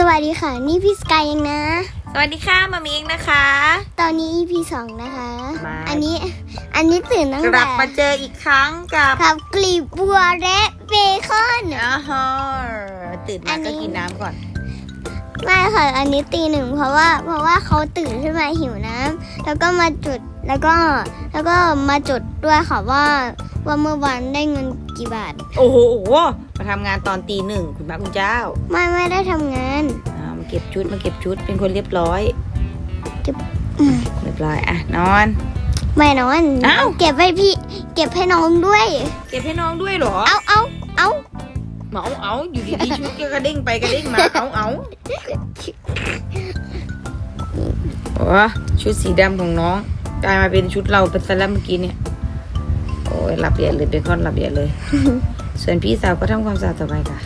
สวัสดีค่ะ นี่พี่สกายเองนะ สวัสดีค่ะมามีเองนะคะ ตอนนี้ EP สองนะคะ มา อันนี้อันนี้ตื่นตั้งกแต่ลับมาเจออีกครั้งกับกับกลีบบัวและเบคอนอาฮะตื่นอัมานนี้ ก็กินน้ำก่อน ไม่ค่ะอันนี้ตีหนึ่งเพราะว่าเพราะว่าเขาตื่นขึ้นมาหิวน้ำแล้วก็มาจุดแล้วก็แล้วก็มาจุดด้วยค่ะว่า ว่าเมื่อวานได้เงินกี่บาท โอ้โหมาทำงานตอนตีหนึ่งคุณพระคุณเจ้าไม่ไม่ได้ทำงานอ่ามาเก็บชุดมาเก็บชุดเป็นคนเรียบร้อย อืมเรียบร้อยอะนอน ไม่นอนอ้าว เก็บให้พี่ เก็บให้น้องด้วย เก็บให้น้องด้วยเหรอเอาเอาเอาเอาเอาอยู่ดีๆชุดก็กระเด้งไปกระเด้งมาเอาเอาโอ้ชุดสีดำของน้องกลายมาเป็นชุดเราเป็นสลัมเมื่อกี้เนี่ยโอ้ ยหลับใหญ่เลยเบคอนหลับใหญ่เลย ส่วนพี่สาวก็ทำความสะอาดต่อไปค่ะ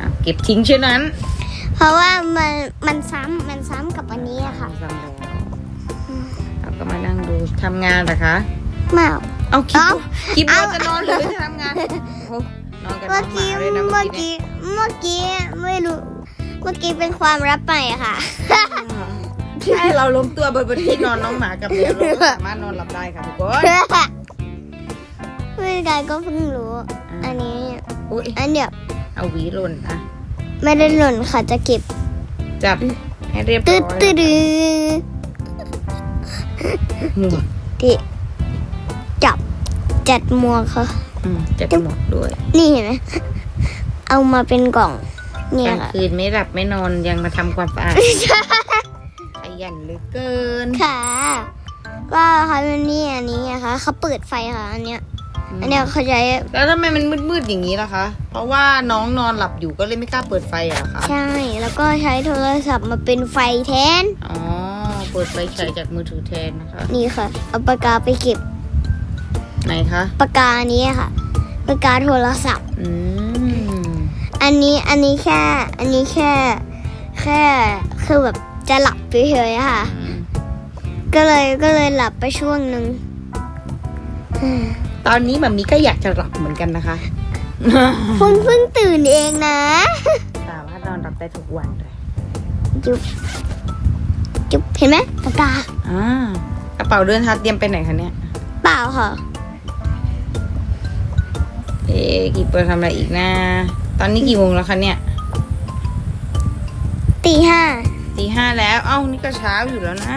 อะ เก็บทิ้งเช่นนั้นเพราะว่ามันมันซ้ำมันซ้ำกับอันนี้อะค่ะทำแล้วเราก็มานั่งดูทำงานเหรอคะเมา เอาคิดเอ้าว่าคิดว่าจะนอนหรือจะทำงานโอ้นอนกับน้เมื่อองหมากี้เลยนะเมื่เมื่ออกี้กี้เมื่อกี้ไม่รู้ เมื่อกี้เป็นความลับใหม่อะค่ะใช่เราล้มตัวบนบนที่นอนน้องหมากับแมวเราก็สามารถนอนหลับได้ค่ะทุกคน พี่กายก็เพิ่งรู้ อันนี้ อุ้ยอันเดียวเอาหวีหล่นอะไม่ได้หล่นค่ะจะเก็บ จับให้เรียบร้ตืดอยตืดดื้อหมวกที่จับจัดหมวกค่ะ อืมจัดหมวกด้วยนี่เห็นไหมเอามาเป็นกล่องเนี่กยลางค่ะคืนไม่หลับไม่นอนยังมาทำความสะอาดขยันเหลือเกิน ค่ะ ก็ค่ะวันนี้อันนี้นะคะเขาเปิดไฟค่ะอันเนี้ย อันเนี้ยเขาใช้แล้วทำไมมันมืดๆอย่างนี้ล่ะคะ เพราะว่าน้องนอนหลับอยู่ก็เลยไม่กล้าเปิดไฟเหรอคะใช่ แล้วก็ใช้โทรศัพท์มาเป็นไฟแทน อ๋อเปิดไฟฉายจากมือถือแทนนะคะนี่ค่ะ เอาปากกาไปเก็บไหนคะปากกาอันนี้ค่ะปากกาโทรศัพท์ อืมอันนี้อันนี้แค่ อันนี้แค่ แค่คือแบบจะหลับไปเฉยๆอะค่ะ ก็เลยก็เลยหลับไปช่วงหนึ่งอืม ตอนนี้แบบมีก็อยากจะหลับเหมือนกันนะคะเพิ่งเพิ่งตื่นเองนะสามารถนอนหลับได้ทุกวันเลยจุ๊บจุ๊บเห็นไหมปากกาอ่ากระเป๋าเดินทางเตรียมไปไหนคะเนี่ยเปล่าค่ะเอ๊ะกี่เปิดทำอะไรอีกนะ ตอนนี้กี่โมงแล้วคะเนี่ยตีห้าตีห้าแล้ว เอ้านี่ก็เช้าอยู่แล้วนะ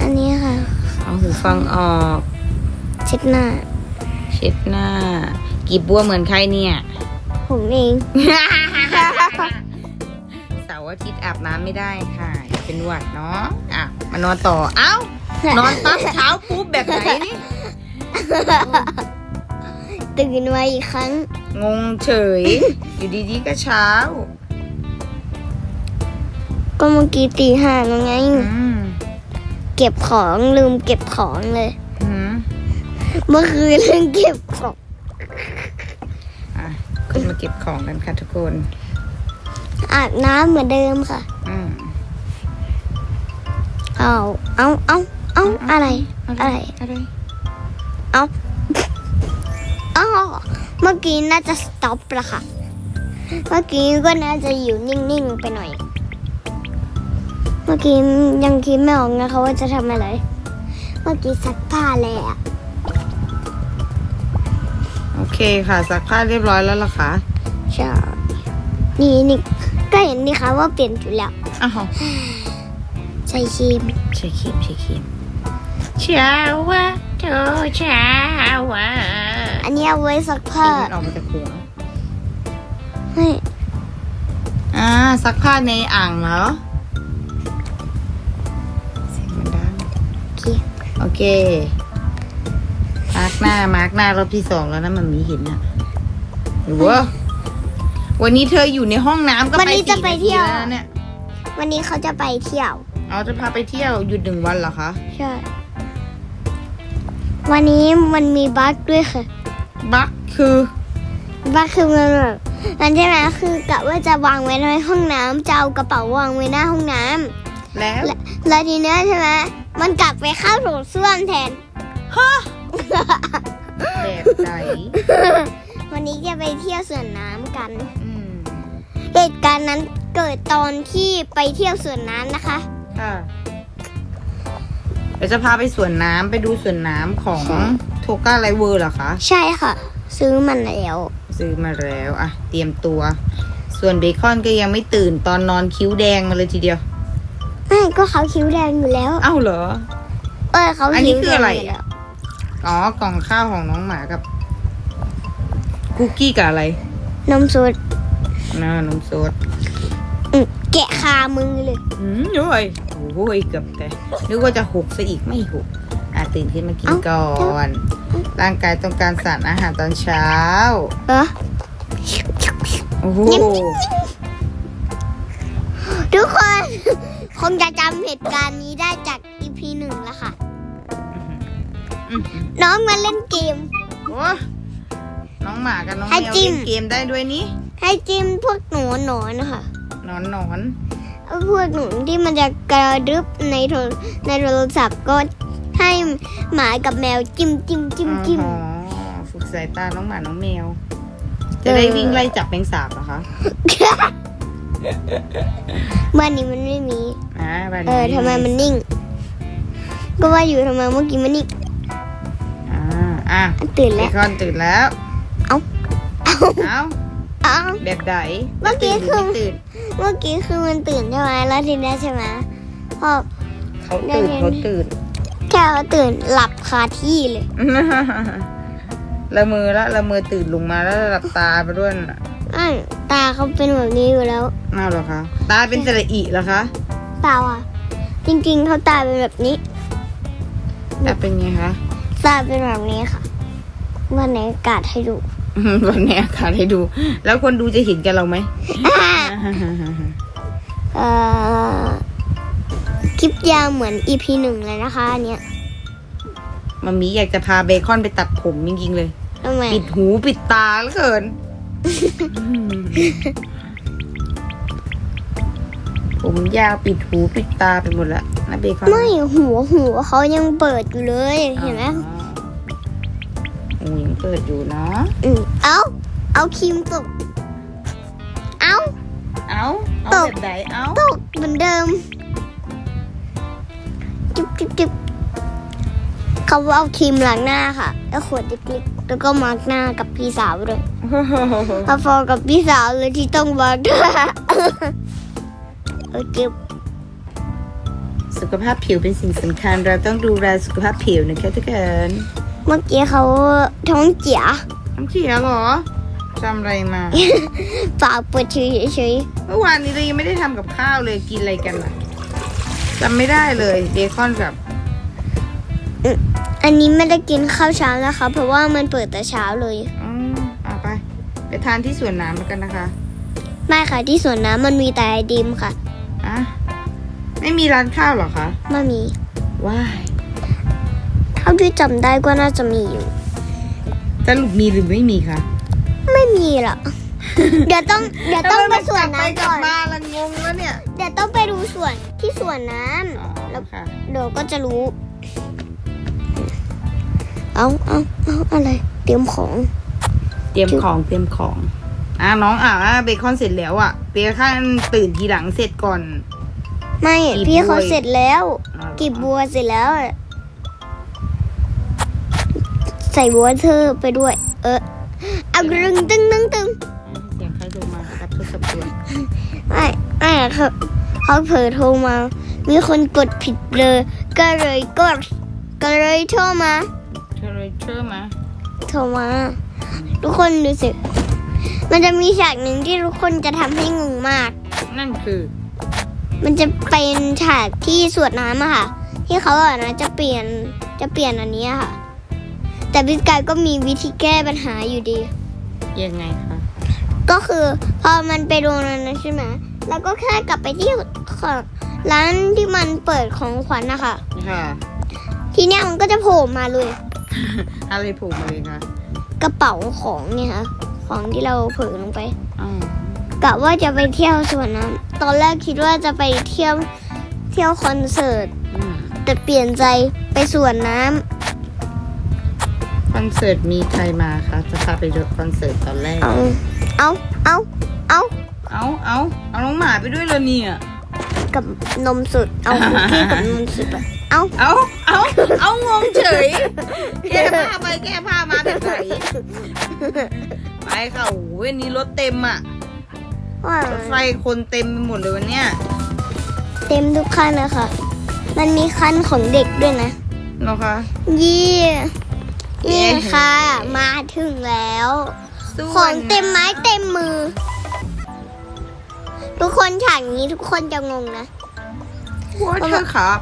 อันนี้ค่ะ เอาหูฟังออก เช็ดหน้า เช็ดหน้า กีบบัวเหมือนใครเนี่ย ผมเอง เสาร์อาทิตย์อาบน้ำไม่ได้ค่ะอย่าเป็นหวัดเนาะอะมานอนต่อ เอ้า นอนปั๊บเช้าปุ๊บแบบไหนนี่ ตื่นมาอีกครั้ง งงเฉย อยู่ดีๆก็เช้า ก็เมื่อกี้ตีห้าแล้วไง อืม เก็บของลืมเก็บของเลยอืม เมื่อคืนลืมเก็บของอะขึ้นมาเก็บของกันค่ะทุกคนอาบน้ำเหมือนเดิมค่ะอืมเอาเอาเอาเอาอะไรอะไรอะไรเอาเอาเมื่อกี้น่าจะสต็อปละค่ะ เมื่อกี้ก็น่าจะอยู่นิ่งๆไปหน่อย เมื่อกี้ยังคิดไม่ออกนะคะว่าจะทำอะไร เมื่อกี้ซักผ้าแล้วโอ เคค่ะซักผ้าเรียบร้อยแล้วล่ะคะใช่นี่นี่ก็เห็นนี่คะว่าเปลี่ยนจุดแล้วอ้าวใส่ครีมใช่ครีมใช่ครีมเช้าวะเธอเช้าวะอันนี้เอาไว้ซักครีผ้ามมันออกมาจากหัวเฮ้ยอ่าซักผ้าในอ่างเหรอเสียงมันดังโอเคโอเค มาร์กหน้า มาร์กหน้ารอบที่สองแล้วนะมันมีเห็นอะหรือว่าวันนี้เธออยู่ในห้องน้ำก็วันไปนี้จะสี่ไปนาทีเที่ยวแล้วนะเนี่ยวันนี้เขาจะไปเที่ยว เอาจะพาไปเที่ยวหยุดหนึ่งวันเหรอคะใช่ วันนี้มันมีบั๊กด้วยค่ะ บักคือ บั๊กคือมันแบบมันใช่ไหมคือกะว่าจะวางไว้ในห้องน้ำจะเอากระเป๋าวางไว้หน้าห้องน้ำแล้วและแล้วทีเนี้ยใช่ไหมมันกลับไปเข้าโถส้วมแทน แบบไหนวันนี้จะไปเที่ยวสวนน้ำกัน อืมเหตุการณ์นั้นเกิดตอนที่ไปเที่ยวสวนน้ำนะคะ ค่ะเดี๋ยวจะพาไปสวนน้ำไปดูสวนน้ำของค่ะโทก้าไลเวอร์เหรอคะใช่ค่ะ ซื้อมันแล้ว ซื้อมาแล้วอะเตรียมตัว ส่วนเบคอนก็ยังไม่ตื่นตอนนอนคิ้วแดงมาเลยทีเดียวไม่ก็เขาคิ้วแดงอยู่แล้ว เอ้าเหรอ เออเขาอันนี้คิ้วคือแดงอะไรยู่แล้ว อ๋อกล่องข้าวของน้องหมากับ คุกกี้กับอะไรนมสดน่านมสดอืมแกะคามือเลย อืมด้วยโอ้ยเกือบแต่นึกว่าจะหกซะอีกไม่หกอะตื่นขึ้นมากินเอ้าก่อน ร่างกายต้องการสารอาหารตอนเช้าเออโอ้โหทุกคน คงจะจำเหตุการณ์นี้ได้จาก EP หนึ่งแล้วค่ะ อืม น้องมาเล่นเกม โอ้น้องหมากับน้องให้แมวจิ้เล่ม นเกมได้ด้วยนี่ให้จิ้มพวกหนูหนอนนะคะนอนนอนพวกหนูที่มันจะกระดึบในโทรในโทรศัพท์ก็ให้หมากับแมวจิ้มจิ้มจิ้มจิ้ม อ๋อฝึกสายตาน้องหมาน้องแมว จะได้เออ วิ่งไล่จับแมงสาบเหรอคะบ้านนี้มันไม่มี อ่าบ้านเออทำไมมันนิ่ง ก็ว่าอยู่ทำไมเมื่อกี้มันนิ่ง อ่าอะตื่นเบแล้วคอนตื่นแล้ว เอ้าเอ้าเอ้าเอ้าแบบไหนเมื่อกี้ตื่นหรืคือไม่ตื่น เมื่อกี้คือมันตื่นใช่ไหมแล้วทีนี้ใช่ไหมพอเขาตื่นได้ไงเขาตื่นแค่เขาตื่นหลับคาที่เลยละเมอละละเมอตื่นลงมาแล้วหลับตาไปด้วยน่ะอ้าวตาเขาเป็นแบบนี้อยู่แล้วอ้าวเหรอคะ ตาเป็นสระอีเหรอคะเปล่าอะ จริงๆเขาตาเป็นแบบนี้ตาเป็นไงคะ ตาเป็นแบบนี้ค่ะวันไหนอากาศให้ดู วันนี้อากาศให้ดู แล้วคนดูจะเห็นกันเราไหมเอ่อคลิปยาวเหมือน EP หนึ่งเลยนะคะอันเนี้ยมามีอยากจะพาเบคอนไปตัดผมจริงๆเลย ทำไมปิดหูปิดตาเหลือเกิน ผมยาวปิดหูปิดตาไปหมด แล้วนะเบคอนไม่หัวหัวเขายังเปิดอยู่เลยเห็นไหมอ๋อหูยังเปิดอยู่เนาะอืมเอาเอาครีมตกเอาเอาเอาตกแบบไหนเอาตกเหมือนเดิมจุ๊บจุ๊บจุ๊บเขาเอาครีมล้างหน้าค่ะ แล้วขวดเล็กๆแล้วก็มาร์กหน้ากับพี่สาวด้วยพอฟอกับพี่สาวเลยที่ต้องมาร์กหน้าเออเจ็บ สุขภาพผิวเป็นสิ่งสำคัญ เราต้องดูแลสุขภาพผิวนะคะทุกคนเมื่อกี้เขาท้องเจียน้ำเขียวเหรอจำอะไรมา ปากเปิดเฉยเมื่อวานนี้เรายังไม่ได้ทำกับข้าวเลยกินอะไรกันล่ะจำไม่ได้เลยเบคอนกับๆอันนี้ไม่ได้กินข้าวเช้านะคะ เพราะว่ามันเปิดแต่เช้าเลยอืมเอาไป ไปทานที่สวนน้ำกันนะคะ ไม่ค่ะที่สวนน้ำมันมีแต่ไอดิมค่ะอะ ไม่มีร้านข้าวเหรอคะไม่มีว้ายเท่าที่จำได้ก็น่าจะมีอยู่สรุปมีหรือไม่มีคะไม่มีหรอกเดี๋ยวต้องเดี๋ยวต้องไปสวนไปน้ำกลัก่บอนมาละงงแล้วเนี่ยเดี๋ยวต้องไปดูสวนที่สวนน้อ๋อำแล้วค่ะเดี๋ยวก็จะรู้ เอาเอาเอาอะไร เตรียมของ เตรียมของเตรียมของอะน้องอะเบคอนเสร็จแล้วอะเบคอนตื่นทีหลังเสร็จก่อน ไม่กีบพี่เขาบัวเสร็จแล้วอ๋อกีบบัวเสร็จแล้วใส่บัวเธอไปด้วย เออเอากรึงตึงตึงตึงเสียงใครโทรมารับโทรศัพท์ด่วนไม่ไม่เขาเขาเผลอโทรมา มีคนกดผิดเลย ก็เลยกด ก็เลยโทรมา เธอเลยเชื่อมาโทรมา ทุกคนดูสิ มันจะมีฉากหนึ่งที่ทุกคนจะทำให้งงมาก นั่นคือ มันจะเป็นฉากที่สวดน้ำอะค่ะ ที่เขาอะนะจะเปลี่ยนจะเปลี่ยนอันนี้อะค่ะ แต่พี่กายก็มีวิธีแก้ปัญหาอยู่ดี ยังไงคะ ก็คือพอมันไปโดนอันนั้นใช่ไหมแล้วก็แค่กลับไปที่ของร้านที่มันเปิดของขวัญนะคะค่ะ ทีเนี้ยมันก็จะโผล่มาเลย อะไรผูกมาเลยคะกระเป๋าของเนี่ยค่ะ ของที่เราเผลอลงไปอ๋อกะว่าจะไปเที่ยวสวนน้ำ ตอนแรกคิดว่าจะไปเที่ยวเที่ยวคอนเสิร์ตอืมแต่เปลี่ยนใจไปสวนน้ำคอนเสิร์ตมีใครมาคะจะพาไปดูคอนเสิร์ตตอนแรกเอาเอาเอาเอาเอาเอาเอาน้องหมาไปด้วยเลยเนี่ย กับนมสดเอาคุกกี้กับนมสดไปเอาเอาเอาเอางงเฉย แก้ผ้าไปแก้ผ้ามาแบบไหนไปค่ะโอ้โหวันนี้รถเต็มอะ ว่ารถไฟคนเต็มไปหมดเลยวันเนี้ยเต็มทุกคันนะคะ มันมีคันของเด็กด้วยนะ เหรอคะ ยี่นี่เย้ค่ะ มาถึงแล้ว ส่วนของเต็มไม้เต็มมือ ทุกคนฉากนี้ทุกคนจะงงนะ วอเตอร์ครับ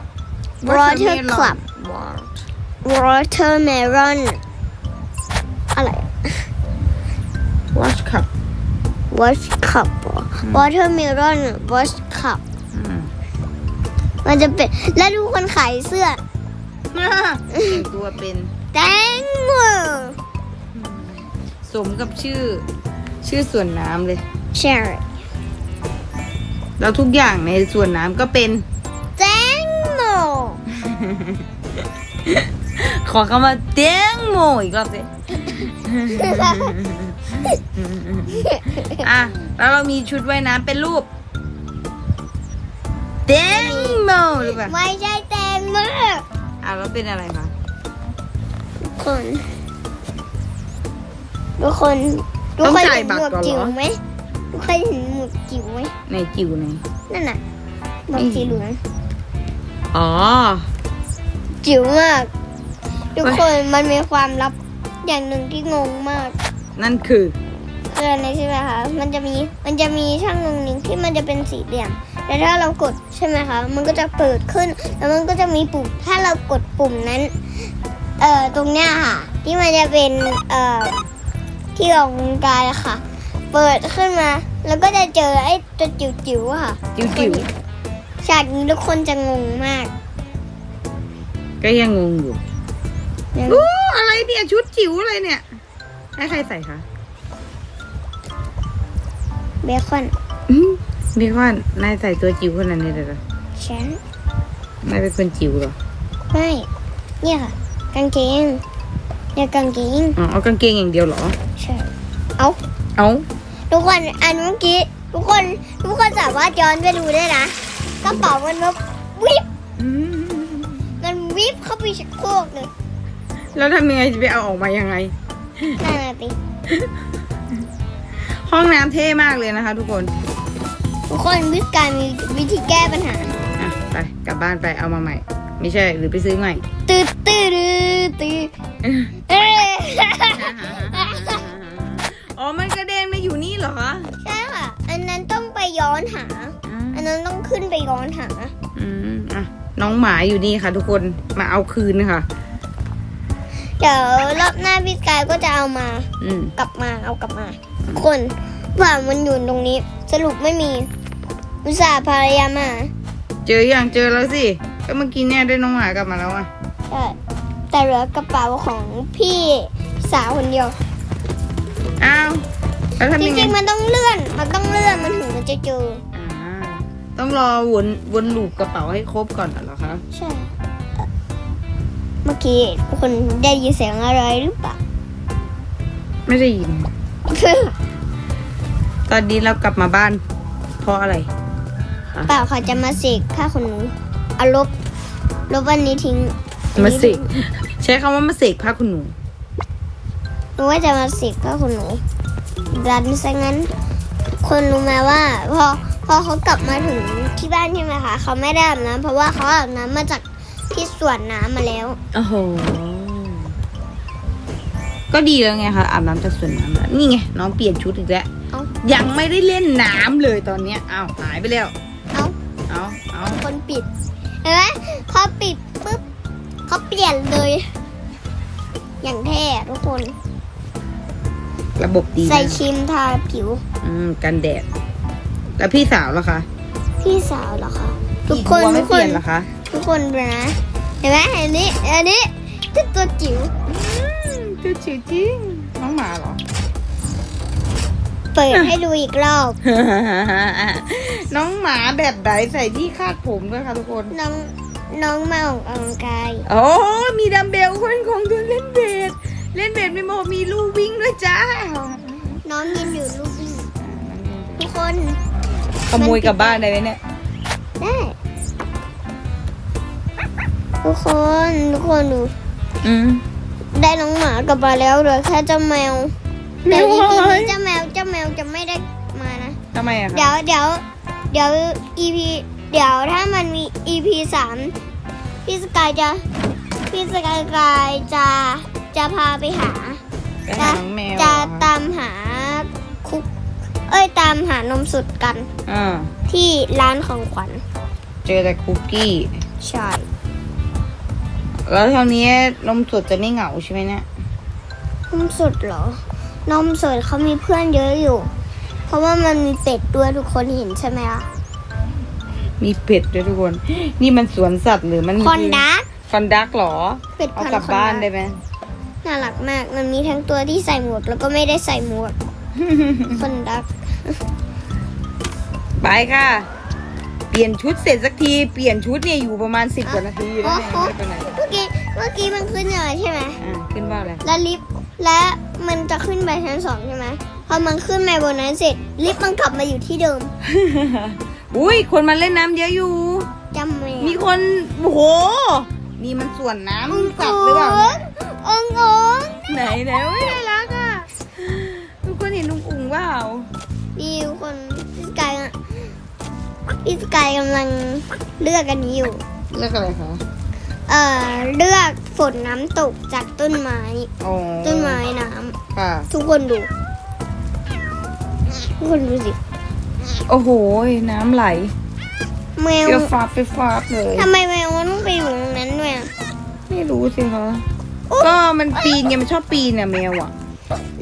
Water Club watermelon อะไร Watch Cup wash cup เห รอ watermelon wash cup มันจะเป็นและทุกคนขายเสื้อแต่งตัวเป็นแตงโมสมกับชื่อ ชื่อส่วนน้ำเลย cherry แล้วทุกอย่างในส่วนน้ำก็เป็นแตงโมขอคำว่าเตียงโมอีกรอบสิ อะ แล้วเรามีชุดว่ายน้ำเป็นรูปเตียงโมหรือเปล่าไม่ใช่แตงโมอะแล้วเป็นอะไรคะทุกคนทุกคนทุกคนเห็นหมวกจิ๋วไหมทุกคนเห็นหมวกจิ๋วไหมในจิ๋วไหนนั่นน่ะหมวกสีเหลืองอ๋อ จิ๋วมาก ทุกคนมันมีความลับอย่างหนึ่งที่งงมาก นั่นคือคื ออะไรใช่ไหมคะ มันจะมีมันจะมีช่างตรงหนึ่งที่มันจะเป็นสีเหลี่ยมแล้วถ้าเรากดใช่ไหมคะ มันก็จะเปิดขึ้น แล้วมันก็จะมีปุ่ม ถ้าเรากดปุ่มนั้น เอ่อ ตรงเนี้ยค่ะ ที่มันจะเป็น เอ่อ ที่ออกกำลังกายอะค่ะ เปิดขึ้นมา แล้วก็จะเจอไอ้ตัวจิ๋วๆอะค่ะจิ๋วจิ๋วฉากนี้ทุกคนจะงงมาก ก็ยังงงอยู่ยังอู้อะไรเนี่ยชุดจิ๋วอะไรเนี่ยให้ใครใส่คะ เบคอนอืมเบคอนนายใส่ตัวจิ๋วขนาดนี้เลยเหรอฉันนายเป็นคนจิ๋วเหรอไม่เนี่ยค่ะ กางเกงเนี่ยกางเกงอ๋อเอากางเกงอย่างเดียวเหรอ ใช่ เอาเอาทุกคนอันเมื่อกี้ทุกคนทุกคนสามารถย้อนไปดูได้นะกระเป๋ามันแบบวิบอืมมันวิบเข้าไปชักโครกเลยแล้วทำยังไงจะไปเอาออกมายังไง นั่นน่ะสิ ห้องน้ำเท่มากเลยนะคะ ทุกคนทุกคนวิธีการมีวิธีแก้ปัญหา อะไปกลับบ้านไปเอามาใหม่ ไม่ใช่หรือไปซื้อใหม่ตืดตืดตืดเอ้ยอ๋อมันกระเด็นมาอยู่นี่เหรอคะใช่ค่ะ อันนั้นต้องไปย้อนหาอันนั้นต้องขึ้นไปย้อนหา อืมอะน้องหมาอยู่นี่ค่ะ ทุกคนมาเอาคืนค่ะ เดี๋ยวรอบหน้าพี่กายก็จะเอามา อืม กลับมาเอากลับมา คน ว่ามันอยู่ตรงนี้ สรุปไม่มี อุตส่าห์พยายามมาเจออย่างเจอแล้วสิ ก็เมื่อกี้เนี่ยได้น้องหมากลับมาแล้วอะใช่แต่เหลือกระเป๋าของพี่สาวคนเดียว อ้าวแล้วจทำยังไงริงๆมันต้องเลื่อน มันต้องเลื่อนมันถึงมันจะเจอ อ่าต้องรอวนวนลูปกระเป๋าให้ครบก่อนเหรอคะ ใช่เอ่อเมื่อกี้ทุกคนได้ยินเสียงอะไรหรือเปล่า ไม่ได้ยิน ตอนนี้เรากลับมาบ้าน เพราะอะไรเปล่าเขาจะมาเสกผ้าขนหนูเอาลบลบวันนี้ทิ้งมาเสกใช้คำว่ามาเสกผ้าคุณหนูหนูว่าจะมาเสกผ้าขนหนูดันซะงั้น คนรู้ไหมว่าพอพอเขากลับมาถึงที่บ้านใช่ไหมคะเขาไม่ได้อาบน้ำเพราะว่าเขาอาบน้ำมาจากที่สวนน้ำมาแล้วโอ้โห ก็ดีแล้วไงคะอาบน้ำจากสวนน้ำแล้วนี่ไงน้องเปลี่ยนชุดอีกแล้วเอ้า ยังไม่ได้เล่นน้ำเลยตอนเนี้ยอ้าวหายไปแล้วเอ้าเอาเอาคนปิด เห็นไหมพอปิดปุ๊บเขาเปลี่ยนเลย อย่างเท่อะทุกคน ระบบดีใส่นะครีมทาผิว อืมกันแดด แล้วพี่สาวล่ะคะพี่สาวเหรอคะทุกอีคนบัวไม่ทุกเปคนลี่ยนเหรอคะทุกคนดูนะ เห็นไหมอันนี้ อันนี้คือตัวจิ๋วคือ จิ๋วจริงน้องหมาเหรอ เปิดให้ดูอีกรอบ น้องหมาแบบไหนใส่ที่คาดผมด้วยค่ะทุกคน น้องน้องมาออกกำลังกายโอ้มีดัมเบลคนของตัวเล่นเบสเล่นเบสไม่โมมีลู่วิ่งด้วยจ้า น้องยืนอยู่ลูกวิ่งทุกคนขโมยกลับบ้านได้ไหมเนี่ย ได้ ทุกคน ทุกคนดู อืม ได้น้องหมากลับมาแล้วเหลือแค่เจ้าแมวแต่อีพีนี้เจ้าแมวเจ้าแมวจะไม่ได้มานะ ทำไมอะคะ เดี๋ยวเดี๋ยวเดี๋ยว EP เดี๋ยวถ้ามันมี EP สามพี่สกายจะพี่สกายกายจะจะพาไปหา ไปหาน้องแมวจะเหรอตามหาคุก เอ้ยตามหานมสดกันอ่าที่ร้านของขวัญเจอแต่คุกกี้ ใช่ แล้วทางนี้นมสดจะไม่เหงาใช่ไหมเนี่ย นมสดเหรอ นมสดเขามีเพื่อนเยอะอยู่ เพราะว่ามันมีเป็ดด้วยทุกคนเห็นใช่ไหมล่ะ มีเป็ดด้วยทุกคน นี่มันสวนสัตว์หรือมันคอนดัก คอนดักเหรอ เป็ดเอาพันกลับคอนบ้านดักได้ไหมน่ารักมาก มันมีทั้งตัวที่ใส่หมวกแล้วก็ไม่ได้ใส่หมวกคนดัก ไปค่ะเปลี่ยนชุดเสร็จสักที เปลี่ยนชุดเนี่ยอยู่ประมาณสิบกว่านาทีแล้วเนี่ยโอ้โหไม่ไปไหนเมื่อกี้เมื่อกี้มันขึ้นอะไรใช่ไหมอ่าขึ้นว่าอะไรแล้วลิฟต์และมันจะขึ้นไปชั้นสองใช่ไหมพอมันขึ้นไปบนนั้นเสร็จลิฟต์มันกลับมาอยู่ที่เดิม อุ้ยคนมาเล่นน้ำเยอะอยู่จำไม่มีคนโอ้โหนี่มันสวนน้ำสัตว์หรือเปล่าเนี่ยององไหนไหนโอ้ยน่ พี่สกายกำลังเลือกอันนี้อยู่ เลือกอะไรคะเอ่อเลือกฝนน้ำตกจากต้นไม้ อ๋อต้นไม้น้ำค่ะทุกคนดูทุกคนดูสิโอ้โห น้ำไหลแมวเปรี้ยวฟ้าไปฟ้าบเลย ทำไมแมวมันต้องไปอยู่ตรงนั้นด้วยอะ ไม่รู้สิคะก็มันปีนไงมันชอบปีนน่ะแมวอะ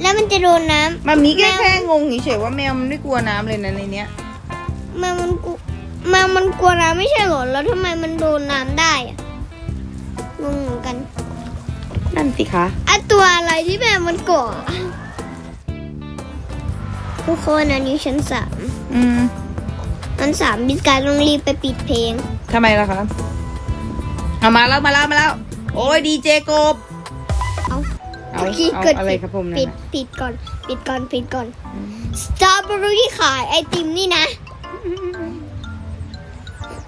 แล้วมันจะโดนน้มันมีแค่แมวแค่งงเฉยๆว่าแมวมันไม่กลัวน้ำเลยนะในเนี้ยำแมวมันกลัวแมวมันกลัวน้ำไม่ใช่เหรอ แล้วทำไมมันโดนน้ำได้อะงงเหมือนกันนั่นสิคะอะตัวอะไรที่แมวมันกลัวทุกคนอันนี้ชั้นสามอืมชั้นสามบิสกายต้องรีบไปปิดเพลง ทำไมล่ะคะเอามาแล้วมาแล้วมาแล้ว โอ้ยดีเจกบเอาเอาเมื่อกี้เอาเกิดอะไรผิดครับผมนั่นปิดน่ะ ปิดก่อน ปิดก่อน ปิดก่อน สตรอเบอรี่ขายไอติมนี่นะ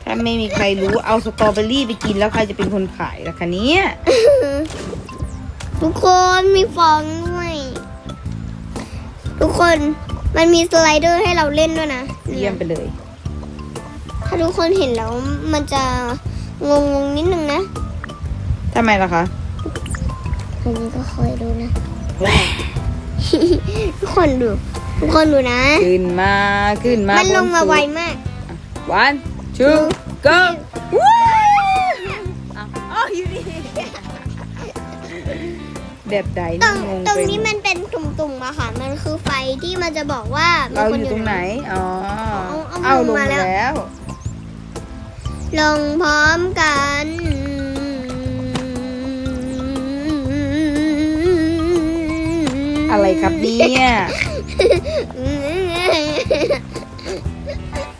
ถ้าไม่มีใครรู้เอาสตรอเบอรี่ไปกินแล้วใครจะเป็นคนขายล่ะคะเนี่ยทุกคนมีฟองด้วยทุกคนมันมีสไลเดอร์ให้เราเล่นด้วยนะเยี่ยมไปเลย ถ้าทุกคนเห็นแล้วมันจะงงงๆนิดนึงนะทำไมล่ะคะอันนี้ก็เคยดูนะทุกคนดู ทุกคนดูนะ ขึ้นมาขึ้นมามันลงมาไวมากวันชูก็ว้าวอ๋ออยู่นี่แบบใดตรนี่งงงตรงไปนี้มันเป็นตุ่มๆอะค่ะ มันคือไฟที่มันจะบอกว่ามีเราคนอยู่ตรงไหน อ๋อ เอาเอาเอาลงมามาแล้วแล้ว ลงพร้อมกันอะไรครับเนี่ย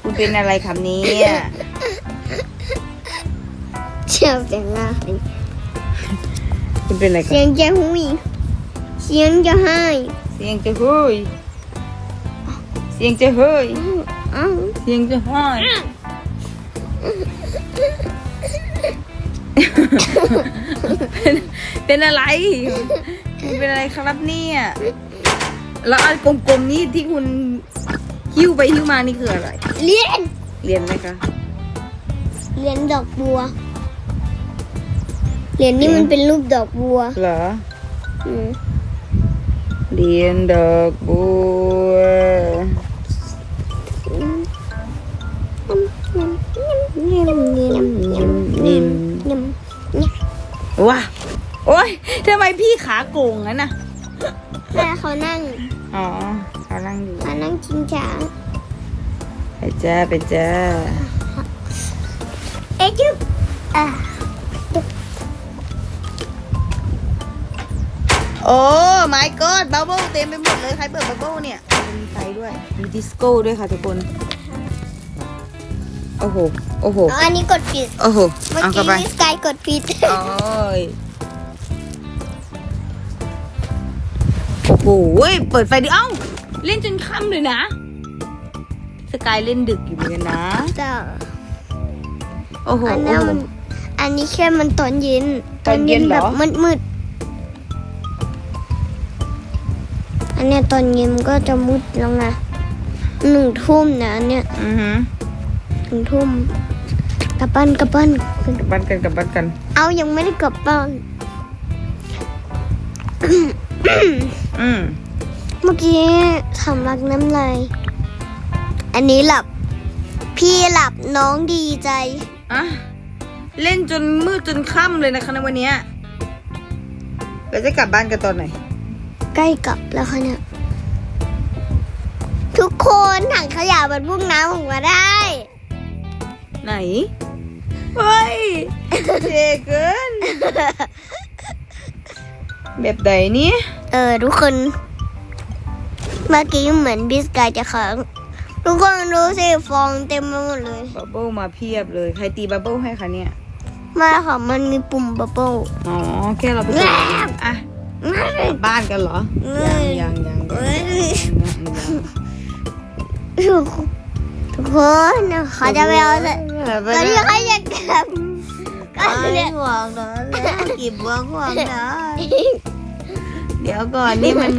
คุณเป็นอะไรครับเนี่ยเชียวเสียงอะไรคุณเป็นอะไรครัเสียบงจะหุยเสียงจะให้เสียงจะเฮ้ยเสียงจะเฮ้ยอ้าวเสียงจะห้อยเป็นเป็นอะไรคุณเป็นอะไรครับเนี่ย แล้วอันกลมๆนี่ที่คุณหิ้วไปหิ้วมานี่คืออะไร เรียนเรียนไหมคะเรียนดอกบัวเหรียญนี่มันเป็นรูปดอกบัวเหรออืมเรียนดอกบัวเงียบเงียบเงียบนิ่มเงียบว้าโอ้ยทำไมพี่ขาโก่งงั้นน่ะแม่เขานั่ง อ๋อเขานั่งอยู่เขานั่งชิงช้าไปจ้าไปจ้าเอ๊ะจุ๊บอะโอ้ไม่ก็บับเบิ้ลเต็มไปหมดเลย ใครเปิดบับเบิ้ลเนี่ย มีไฟด้วย มีดิสโก้ด้วยค่ะทุกคน โอ้โห โอ้โหอ๋ออันนี้กดผิด โอ้โห เมื่อเอาเข้ากี้ไปสกายกดผิด โอ้ย โอ้โหเปิดไฟดิเอ้า เล่นจนค่ำเลยนะ สกายเล่นดึกอยู่เหมือนกันนะจะโอ้โห อันนี้นมันอันนี้แค่มันตอนเย็นตอนเย็นเหรอแบบมืดมืดอันเนี้ยตอนเย็นมันก็จะมืดแล้วไงหนึ่งทุ่มนะอันเนี้ยอือหือหนึ่งทุ่มกลับบ้านกลับบ้านกลับบ้านกันกลับบ้านกัน เอายังไม่ได้กลับบ้าน อืมเมื่อกี้ทำรักน้ำลายอันนี้หลับ พี่หลับน้องดีใจ อะ เล่นจนมืดจนค่ำเลยนะคะในวันเนี้ยเราจะกลับบ้านกันตอนไหน ใกล้กลับแล้วค่ะเนี่ย ทุกคนถังขยะมันพุ่งน้ำออกมาได้ ไหน เฮ้ยเท่เกิน แบบไหนนี่เออทุกคน เมื่อกี้เหมือนบิสกายจะขังทุกคนดูสิฟองเต็มไปหมดเลยบับเบิ้ลมาเพียบเลย ใครตีบับเบิ้ลให้คะเนี่ยมาค่ะมันมีปุ่มบับเบิ้ลอ๋อแค่เราไปส่งอะกลับบ้านกันเหรอ ยังยังยังเอ้ยยังยังทุกคนเขาจะไปเอาแต่ไปตอนนะนี้เขาจะกลับ ก็ไม่เนี่ยห่วงนะแล้วกีบัวห่วงนะเดี๋ยวก่อนนี่มัน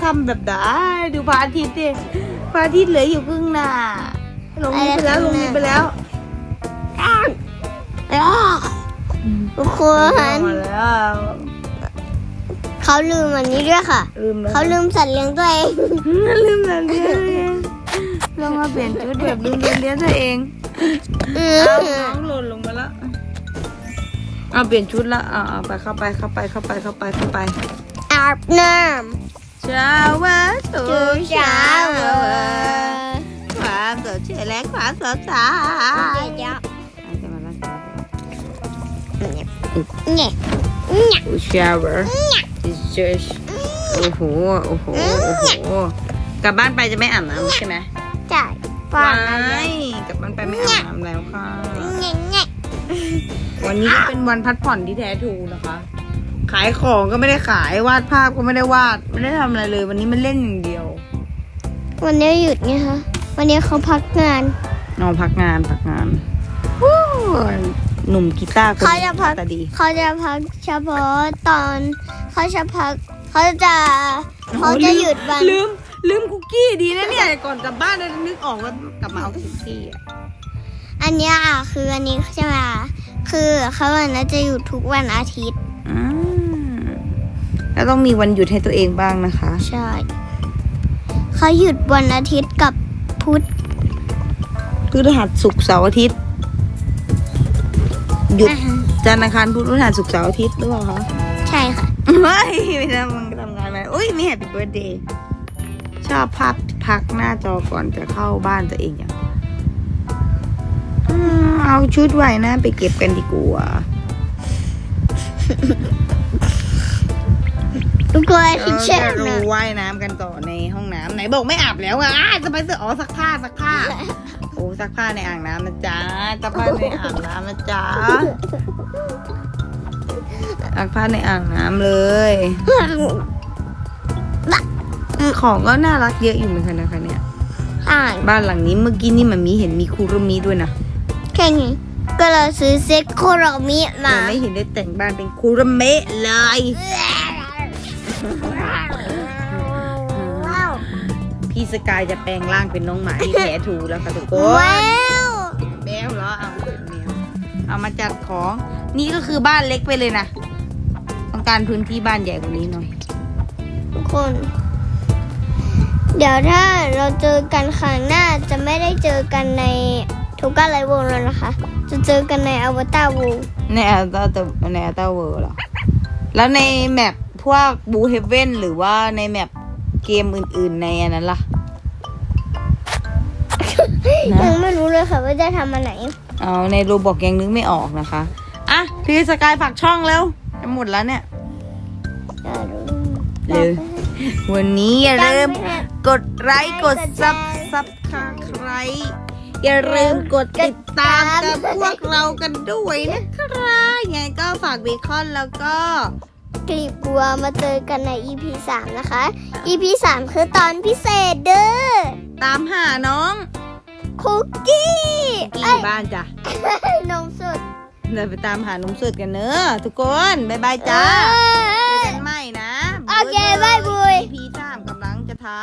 ค่ำแบบได้ดูพระอาทิตย์ดิพระอาทิตย์เหลืออยู่ครึ่งหน้าลงนี้ไปแล้วลงนี้ไปแล้วทุกคลงนเขาลืมอันนี้ด้วยค่ะ เขาลืมสัตว์เลี้ยงตัวเองลืมแล้วเลี้ยงเองลงมาเปลี่ยนชุดแบบลืมเลี้ยงตัวเองเอาน้องหล่นลง เอาเปลี่ยนชุดละเอาเอาไปเข้าไปเข้าไปเข้าไปเข้าไปเข้าไปอาบน้เช้าว่าสำดเช้าความสดชื่นและความสดใสเยอะจะมาแล้วเนี่ยเนี่ยโอ้ shower is just โอ้โหโอ้โหโอ้โหกลับบ้านไปจะไม่อาบน้ำใช่ไหมจ่ายฟัว้างอะไรยกลับบ้านไปไม่อาบน้ำแล้วค่ะเนี่ยเนี่ย วันนี้ก็เป็นวันพักผ่อนที่แท้ทรูนะคะ ขายของก็ไม่ได้ขายวาดภาพก็ไม่ได้วาด ไม่ได้ทำอะไรเลย วันนี้มันเล่นอย่างเดียววันนี้หยุดไงคะ วันนี้เขาพักงาน นอนพักงานพักงานวู้หนุ่มกีตาร์คนเขานี้จะพักหน้าตาดี เขาจะพักเฉพาะตอนเขาจะพัก เขาจะเขาจะหยุดวัน ลืม ลืมคุกกี้ดีนะเนี่ยก่อนกลับบ้านเลยนึกออกว่ากลับมาเอาคุกกี้อะอันเนี้ยอะคืออันนี้ใช่ไหมคะ คือเขาวันนั้นจะหยุดทุกวันอาทิตย์ อ่าแล้วต้องมีวันหยุดให้ตัวเองบ้างนะคะ ใช่เขาหยุดวันอาทิตย์กับพุธ พฤหัสศุกร์เสาร์อาทิตย์ หยุดอ่าฮะ จันทร์อังคารพุธพฤหัสศุกร์เสาร์อาทิตย์หรือเปล่าคะ ใช่ค่ะ ไม่ไม่ทำมันทำงานมาอุ้ยมีแฮปปี้เบิร์ดเดย์ชอบภาพพักหน้าจอก่อนจะเข้าบ้านตัวเองอย่างอืม เอาชุดว่ายน้ำไปเก็บกันดีกว่าทุกคนเราเชื่อจะนะว่ายน้ำกันต่อในห้องน้ำไหนบอกไม่อาบแล้วอะอ้าวจะไปเสืออ๋อซักผ้าซักผ้าโอ้ซักผ้าในอ่างน้ำนะจ๊ะซักผ้าในอ่างน้ำนะจ๊ะซักผ้าในอ่างน้ำเลยของก็น่ารักเยอะอยู่เหมือนกันนะคะเนี่ยอ่านบ้านหลังนี้เมื่อกี้นี่มันมีเห็นมีคูรุมิด้วยนะแค่นี้ ก็เราซื้อเซ็กโคโรมิมาแต่ไม่เห็นได้แต่งบ้านเป็นคูรุเมะเลย ว้าวพี่สกายจะแปลงร่างเป็นน้องหมาที่แท้ถูแล้วค่ะทุกคนว้าวแมวเหรอเอาเป็นแมวเอามาจัดของ นี่ก็คือบ้านเล็กไปเลยนะต้องการพื้นที่บ้านใหญ่กว่านี้หน่อย ทุกคน เดี๋ยวถ้าเราเจอกันครั้งหน้าจะไม่ได้เจอกันใน ทูก้าไลวงแล้วนะคะ จะเจอกันในอวตารวงในแอลตาในแอลตาเวิร์เหรอ แล้วในแมปพวกบูเฮเว่นหรือว่าในแมปเกมอื่นๆในอันนั้นล่ะ นะ ยังไม่รู้เลยค่ะว่าจะทำอันไหน เอาในโรบอกยังนึกไม่ออกนะคะ อะ พี่สกายฝากช่องแล้วจะหมดแล้วเนี่ยเลยวันนี้อย่าลืมกดไลค์กดซับซับคาใคร อย่าลืมกดติดตามกับพวกเรากันด้วยนะครับยังไงก็ฝากเบคอนแล้วก็กลีบบัวมาเจอกันใน EP 3 นะคะ EP 3 คือตอนพิเศษเด้อ ตามหาน้องกกี้กี้เอ้อยยู่บ้านจ้ะนมสดเดี๋ยวไปตามหานมสดกันเนอะทุกคน บ๊ายบายจ้าเอ้เจอยกันใหม่นะ โอเคบ๊ายบายพีสามกำลังจะท้า